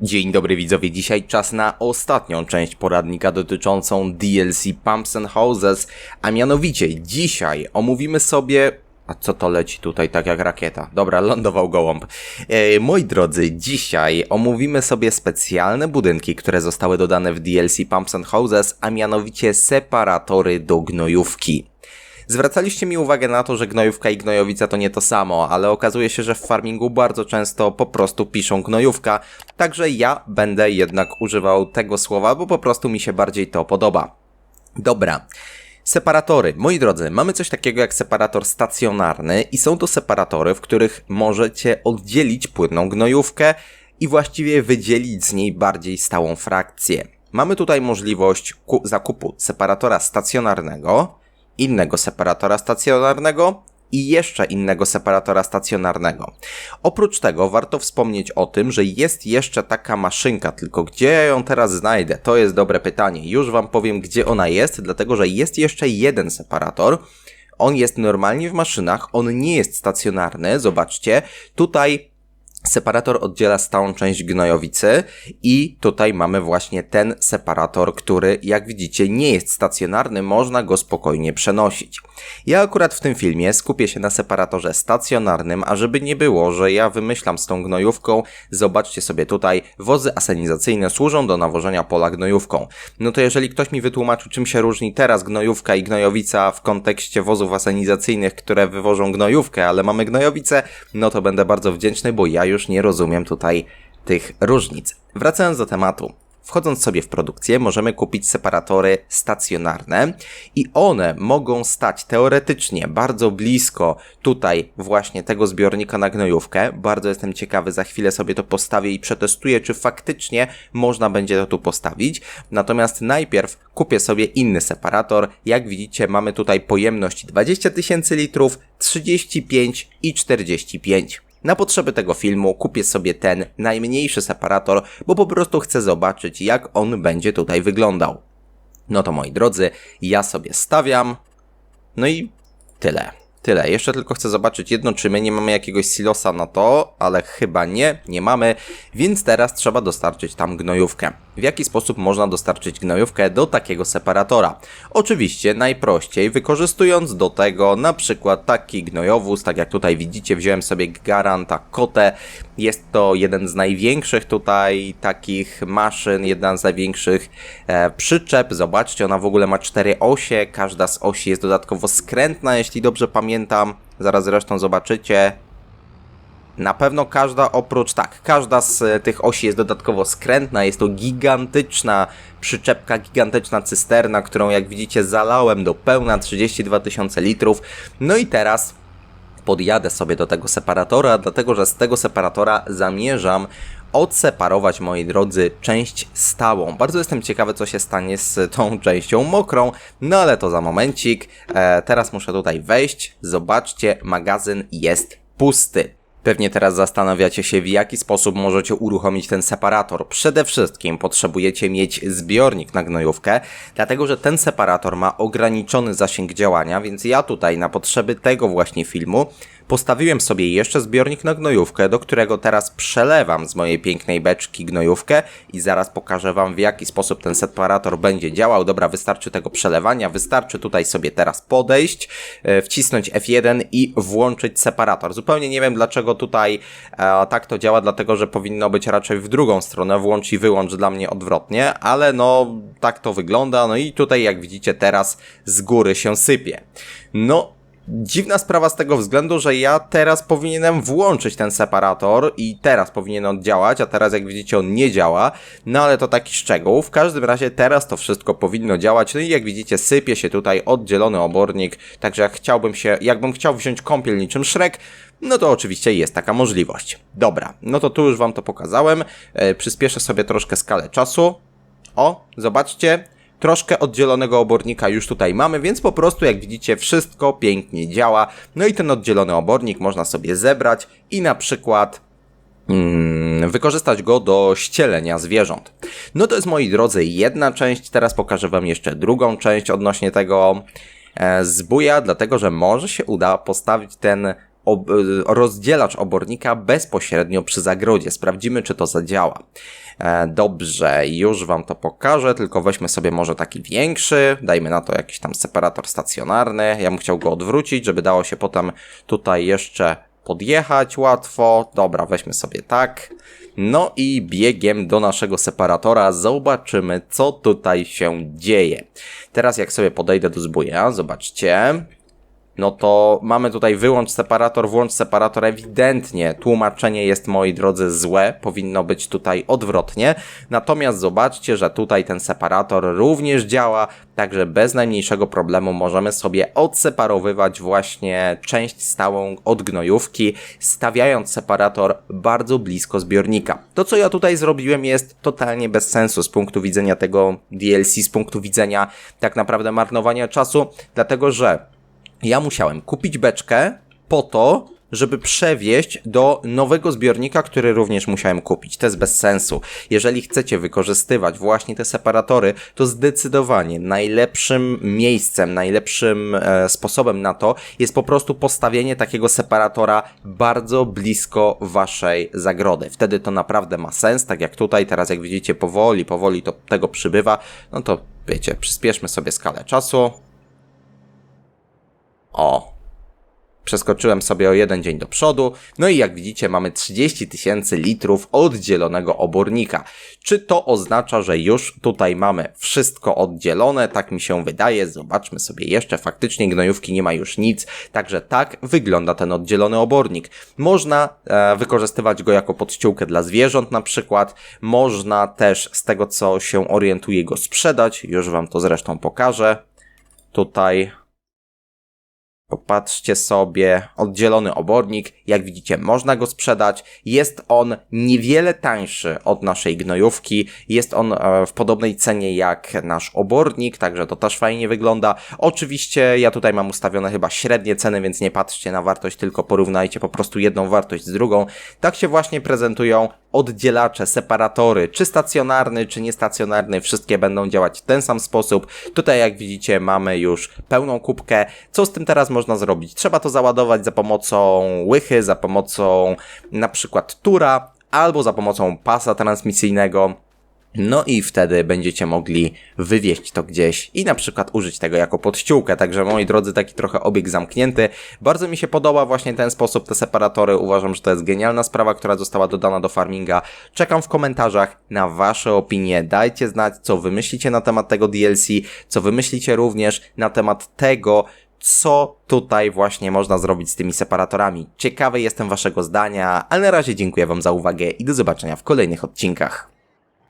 Dzień dobry widzowie, dzisiaj czas na ostatnią część poradnika dotyczącą DLC Pumps and Houses, a mianowicie dzisiaj omówimy sobie... A co to leci tutaj tak jak rakieta? Dobra, lądował gołąb. E, moi drodzy, dzisiaj omówimy sobie specjalne budynki, które zostały dodane w DLC Pumps and Houses, a mianowicie separatory do gnojówki. Zwracaliście mi uwagę na to, że gnojówka i gnojowica to nie to samo, ale okazuje się, że w farmingu bardzo często po prostu piszą gnojówka, także ja będę jednak używał tego słowa, bo po prostu mi się bardziej to podoba. Dobra. Separatory. Moi drodzy, mamy coś takiego jak separator stacjonarny i są to separatory, w których możecie oddzielić płynną gnojówkę i właściwie wydzielić z niej bardziej stałą frakcję. Mamy tutaj możliwość ku- zakupu separatora stacjonarnego, innego separatora stacjonarnego i jeszcze innego separatora stacjonarnego. Oprócz tego warto wspomnieć o tym, że jest jeszcze taka maszynka, tylko gdzie ja ją teraz znajdę? To jest dobre pytanie. Już Wam powiem, gdzie ona jest, dlatego że jest jeszcze jeden separator. On jest normalnie w maszynach, on nie jest stacjonarny. Zobaczcie, tutaj Separator oddziela stałą część gnojowicy i tutaj mamy właśnie ten separator, który jak widzicie nie jest stacjonarny, można go spokojnie przenosić. Ja akurat w tym filmie skupię się na separatorze stacjonarnym, a żeby nie było, że ja wymyślam z tą gnojówką, zobaczcie sobie tutaj, wozy asenizacyjne służą do nawożenia pola gnojówką. No to jeżeli ktoś mi wytłumaczył czym się różni teraz gnojówka i gnojowica w kontekście wozów asenizacyjnych, które wywożą gnojówkę, ale mamy gnojowicę, no to będę bardzo wdzięczny, bo ja już nie rozumiem tutaj tych różnic. Wracając do tematu. Wchodząc sobie w produkcję, możemy kupić separatory stacjonarne i one mogą stać teoretycznie bardzo blisko tutaj właśnie tego zbiornika na gnojówkę. Bardzo jestem ciekawy, za chwilę sobie to postawię i przetestuję, czy faktycznie można będzie to tu postawić. Natomiast najpierw kupię sobie inny separator. Jak widzicie, mamy tutaj pojemność 20 tysięcy litrów, 35 i 45. Na potrzeby tego filmu kupię sobie ten najmniejszy separator, bo po prostu chcę zobaczyć, jak on będzie tutaj wyglądał. No to moi drodzy, ja sobie stawiam. No i tyle. Tyle. Jeszcze tylko chcę zobaczyć jedno, czy my nie mamy jakiegoś silosa na to, ale chyba nie, nie mamy, więc teraz trzeba dostarczyć tam gnojówkę. W jaki sposób można dostarczyć gnojówkę do takiego separatora? Oczywiście najprościej wykorzystując do tego na przykład taki gnojowóz, tak jak tutaj widzicie, wziąłem sobie Garanta Kotę. Jest to jeden z największych tutaj takich maszyn, jedna z największych e, przyczep. Zobaczcie, ona w ogóle ma cztery osie, każda z osi jest dodatkowo skrętna, jeśli dobrze pamiętam. Zaraz zresztą zobaczycie. Na pewno każda oprócz, tak, każda z e, tych osi jest dodatkowo skrętna, jest to gigantyczna przyczepka, gigantyczna cysterna, którą jak widzicie zalałem do pełna 32 tysiące litrów. No i teraz podjadę sobie do tego separatora, dlatego że z tego separatora zamierzam odseparować, moi drodzy, część stałą. Bardzo jestem ciekawy, co się stanie z tą częścią mokrą, no ale to za momencik. E, teraz muszę tutaj wejść. Zobaczcie, magazyn jest pusty. Pewnie teraz zastanawiacie się, w jaki sposób możecie uruchomić ten separator. Przede wszystkim potrzebujecie mieć zbiornik na gnojówkę, dlatego że ten separator ma ograniczony zasięg działania, więc ja tutaj na potrzeby tego właśnie filmu postawiłem sobie jeszcze zbiornik na gnojówkę, do którego teraz przelewam z mojej pięknej beczki gnojówkę i zaraz pokażę Wam w jaki sposób ten separator będzie działał. Dobra, wystarczy tego przelewania, wystarczy tutaj sobie teraz podejść, e, wcisnąć F1 i włączyć separator. Zupełnie nie wiem dlaczego tutaj e, tak to działa, dlatego że powinno być raczej w drugą stronę, włącz i wyłącz dla mnie odwrotnie, ale no tak to wygląda, no i tutaj jak widzicie teraz z góry się sypie. No, Dziwna sprawa z tego względu, że ja teraz powinienem włączyć ten separator i teraz powinien on działać, a teraz jak widzicie on nie działa, no ale to taki szczegół. W każdym razie teraz to wszystko powinno działać, no i jak widzicie sypie się tutaj oddzielony obornik, także jak chciałbym się, jakbym chciał wziąć kąpiel niczym Shrek, no to oczywiście jest taka możliwość. Dobra, no to tu już wam to pokazałem, e, przyspieszę sobie troszkę skalę czasu. O, zobaczcie, troszkę oddzielonego obornika już tutaj mamy, więc po prostu jak widzicie wszystko pięknie działa. No i ten oddzielony obornik można sobie zebrać i na przykład mm, wykorzystać go do ścielenia zwierząt. No to jest moi drodzy jedna część, teraz pokażę wam jeszcze drugą część odnośnie tego e, zbuja, dlatego że może się uda postawić ten ob, y, rozdzielacz obornika bezpośrednio przy zagrodzie. Sprawdzimy, czy to zadziała. E, dobrze, już Wam to pokażę, tylko weźmy sobie może taki większy, dajmy na to jakiś tam separator stacjonarny. Ja bym chciał go odwrócić, żeby dało się potem tutaj jeszcze podjechać łatwo. Dobra, weźmy sobie tak. No i biegiem do naszego separatora zobaczymy, co tutaj się dzieje. Teraz jak sobie podejdę do zbója, zobaczcie, no to mamy tutaj wyłącz separator, włącz separator. Ewidentnie tłumaczenie jest, moi drodzy, złe. Powinno być tutaj odwrotnie. Natomiast zobaczcie, że tutaj ten separator również działa, także bez najmniejszego problemu możemy sobie odseparowywać właśnie część stałą od gnojówki, stawiając separator bardzo blisko zbiornika. To, co ja tutaj zrobiłem, jest totalnie bez sensu z punktu widzenia tego DLC, z punktu widzenia tak naprawdę marnowania czasu, dlatego że ja musiałem kupić beczkę po to, żeby przewieźć do nowego zbiornika, który również musiałem kupić. To jest bez sensu. Jeżeli chcecie wykorzystywać właśnie te separatory, to zdecydowanie najlepszym miejscem, najlepszym e, sposobem na to jest po prostu postawienie takiego separatora bardzo blisko waszej zagrody. Wtedy to naprawdę ma sens, tak jak tutaj, teraz jak widzicie powoli, powoli to tego przybywa, no to wiecie, przyspieszmy sobie skalę czasu. O. Przeskoczyłem sobie o jeden dzień do przodu, no i jak widzicie mamy 30 tysięcy litrów oddzielonego obornika. Czy to oznacza, że już tutaj mamy wszystko oddzielone? Tak mi się wydaje. Zobaczmy sobie jeszcze, faktycznie gnojówki nie ma już nic, także tak wygląda ten oddzielony obornik. Można e, wykorzystywać go jako podściółkę dla zwierząt na przykład, można też z tego co się orientuje go sprzedać, już wam to zresztą pokażę. Tutaj Popatrzcie sobie, oddzielony obornik, jak widzicie można go sprzedać, jest on niewiele tańszy od naszej gnojówki, jest on e, w podobnej cenie jak nasz obornik, także to też fajnie wygląda. Oczywiście ja tutaj mam ustawione chyba średnie ceny, więc nie patrzcie na wartość, tylko porównajcie po prostu jedną wartość z drugą. Tak się właśnie prezentują oddzielacze, separatory, czy stacjonarny, czy niestacjonarny, wszystkie będą działać w ten sam sposób. Tutaj jak widzicie mamy już pełną kubkę. Co z tym teraz można zrobić? Trzeba to załadować za pomocą łychy, za pomocą na przykład tura, albo za pomocą pasa transmisyjnego. No i wtedy będziecie mogli wywieźć to gdzieś i na przykład użyć tego jako podściółkę. Także moi drodzy, taki trochę obieg zamknięty. Bardzo mi się podoba właśnie ten sposób, te separatory. Uważam, że to jest genialna sprawa, która została dodana do farminga. Czekam w komentarzach na wasze opinie. Dajcie znać, co wy myślicie na temat tego DLC, co wy myślicie również na temat tego, co tutaj właśnie można zrobić z tymi separatorami. Ciekawy jestem waszego zdania, ale na razie dziękuję wam za uwagę i do zobaczenia w kolejnych odcinkach.